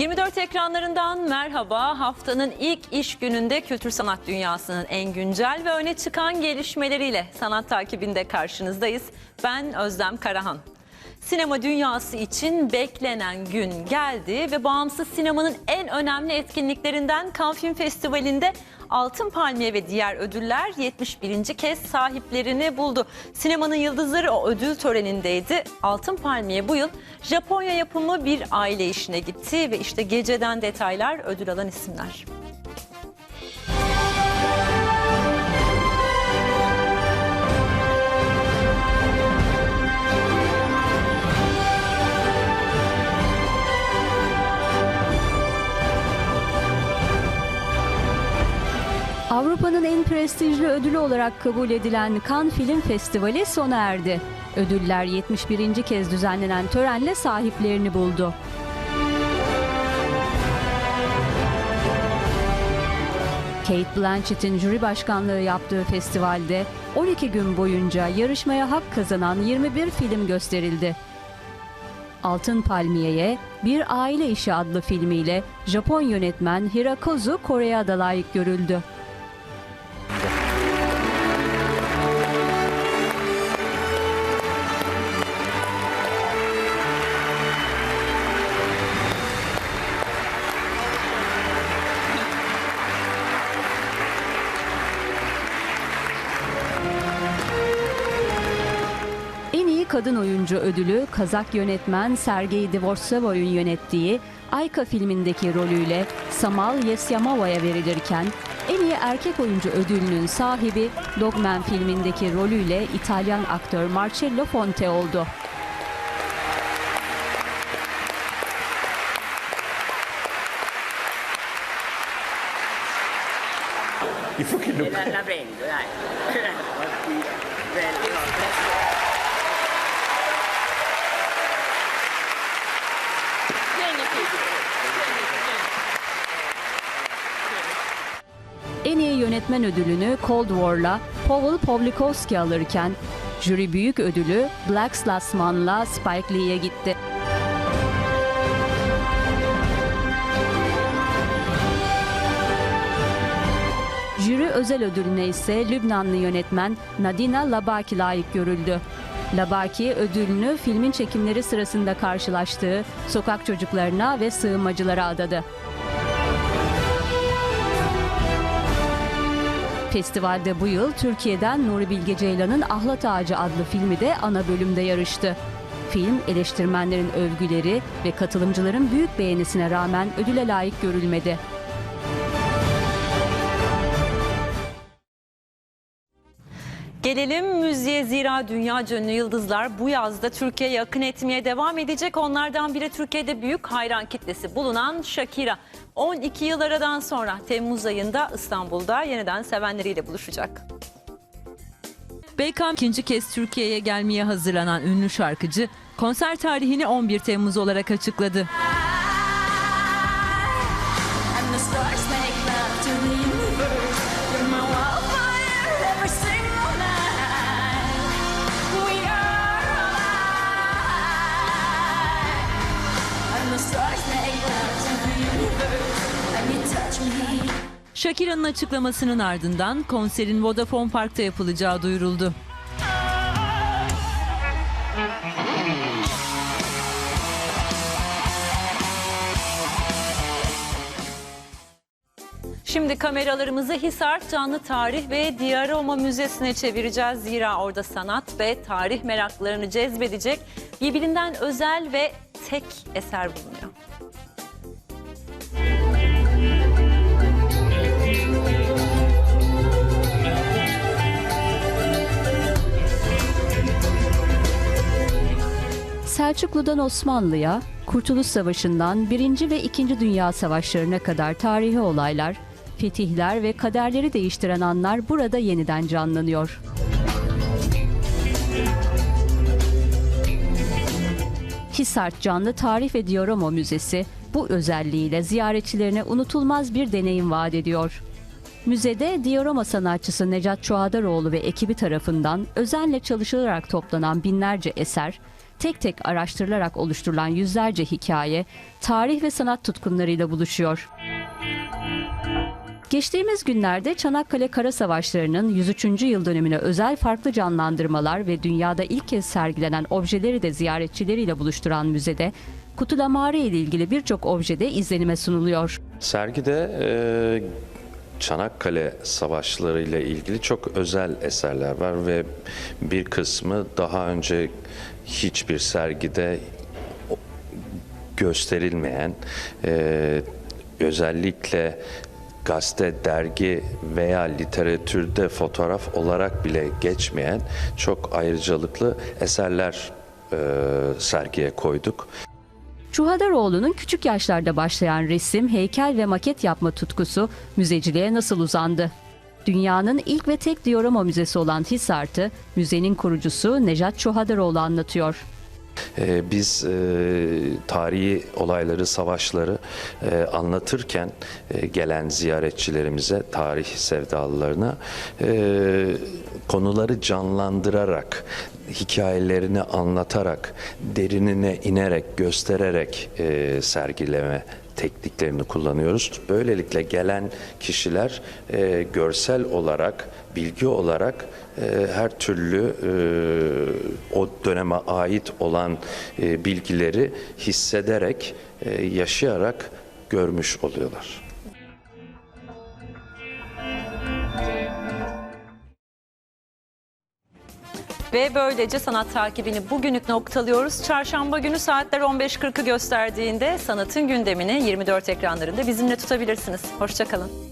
24 ekranlarından merhaba. Haftanın ilk iş gününde kültür sanat dünyasının en güncel ve öne çıkan gelişmeleriyle sanat takibinde karşınızdayız. Ben Özlem Karahan. Sinema dünyası için beklenen gün geldi ve bağımsız sinemanın en önemli etkinliklerinden Cannes Film Festivali'nde Altın Palmiye ve diğer ödüller 71. kez sahiplerini buldu. Sinemanın yıldızları o ödül törenindeydi. Altın Palmiye bu yıl Japonya yapımı bir aile işine gitti ve işte geceden detaylar ödül alan isimler. Avrupa'nın en prestijli ödülü olarak kabul edilen Cannes Film Festivali sona erdi. Ödüller 71. kez düzenlenen törenle sahiplerini buldu. Kate Blanchett'in jüri başkanlığı yaptığı festivalde 12 gün boyunca yarışmaya hak kazanan 21 film gösterildi. Altın Palmiye'ye Bir Aile İşi adlı filmiyle Japon yönetmen Hirokazu Kore'ye layık görüldü. Kadın oyuncu ödülü Kazak yönetmen Sergey Dvortsevoy'un yönettiği Ayka filmindeki rolüyle Samal Yesyamova'ya verilirken en iyi erkek oyuncu ödülünün sahibi Dogman filmindeki rolüyle İtalyan aktör Marcello Fonte oldu. Il faut qu'il le En iyi yönetmen ödülünü Cold War'la Pavel Pawlikowski alırken jüri büyük ödülü Black Last Man'la Spike Lee'ye gitti. Jüri özel ödülüne ise Lübnanlı yönetmen Nadina Labaki layık görüldü. Labaki ödülünü filmin çekimleri sırasında karşılaştığı sokak çocuklarına ve sığınmacılara adadı. Festivalde bu yıl Türkiye'den Nuri Bilge Ceylan'ın Ahlat Ağacı adlı filmi de ana bölümde yarıştı. Film eleştirmenlerin övgüleri ve katılımcıların büyük beğenisine rağmen ödüle layık görülmedi. Gelelim müziğe zira dünya ünlü yıldızlar bu yazda Türkiye'ye akın etmeye devam edecek. Onlardan biri Türkiye'de büyük hayran kitlesi bulunan Shakira. 12 yıl aradan sonra Temmuz ayında İstanbul'da yeniden sevenleriyle buluşacak. Beckham ikinci kez Türkiye'ye gelmeye hazırlanan ünlü şarkıcı konser tarihini 11 Temmuz olarak açıkladı. Shakira'nın açıklamasının ardından konserin Vodafone Park'ta yapılacağı duyuruldu. Şimdi kameralarımızı Hisar Canlı Tarih ve Diyaroma Müzesi'ne çevireceğiz. Zira orada sanat ve tarih meraklarını cezbedecek birbirinden özel ve tek eser bulunuyor. Selçuklu'dan Osmanlı'ya, Kurtuluş Savaşı'ndan 1. ve 2. Dünya Savaşları'na kadar tarihi olaylar, fetihler ve kaderleri değiştiren anlar burada yeniden canlanıyor. Hisart Canlı Tarih ve Diorama Müzesi bu özelliğiyle ziyaretçilerine unutulmaz bir deneyim vaat ediyor. Müzede diorama sanatçısı Necat Çoğadaroğlu ve ekibi tarafından özenle çalışılarak toplanan binlerce eser tek tek araştırılarak oluşturulan yüzlerce hikaye, tarih ve sanat tutkunlarıyla buluşuyor. Geçtiğimiz günlerde Çanakkale Kara Savaşları'nın 103. yıl dönümüne özel farklı canlandırmalar ve dünyada ilk kez sergilenen objeleri de ziyaretçileriyle buluşturan müzede Kutulamare ile ilgili birçok objede izlenime sunuluyor. Sergide e, Çanakkale Savaşları ile ilgili çok özel eserler var ve bir kısmı daha önce hiçbir sergide gösterilmeyen, e, özellikle gazete, dergi veya literatürde fotoğraf olarak bile geçmeyen çok ayrıcalıklı eserler e, sergiye koyduk. Çuhadaroğlu'nun küçük yaşlarda başlayan resim, heykel ve maket yapma tutkusu müzeciliğe nasıl uzandı? Dünyanın ilk ve tek diorama müzesi olan Hisart'ı müzenin kurucusu Nejat Çuhadaroğlu anlatıyor. Ee, biz e, tarihi olayları, savaşları e, anlatırken e, gelen ziyaretçilerimize, tarih sevdalılarına konuları canlandırarak, hikayelerini anlatarak, derinine inerek, göstererek e, sergileme tekniklerini kullanıyoruz. Böylelikle gelen kişiler e, görsel olarak, bilgi olarak e, her türlü e, o döneme ait olan e, bilgileri hissederek, e, yaşayarak görmüş oluyorlar. Ve böylece sanat takibini bugünlük noktalıyoruz. Çarşamba günü saatler 15.40'ı gösterdiğinde sanatın gündemini 24 ekranlarında bizimle tutabilirsiniz. Hoşçakalın.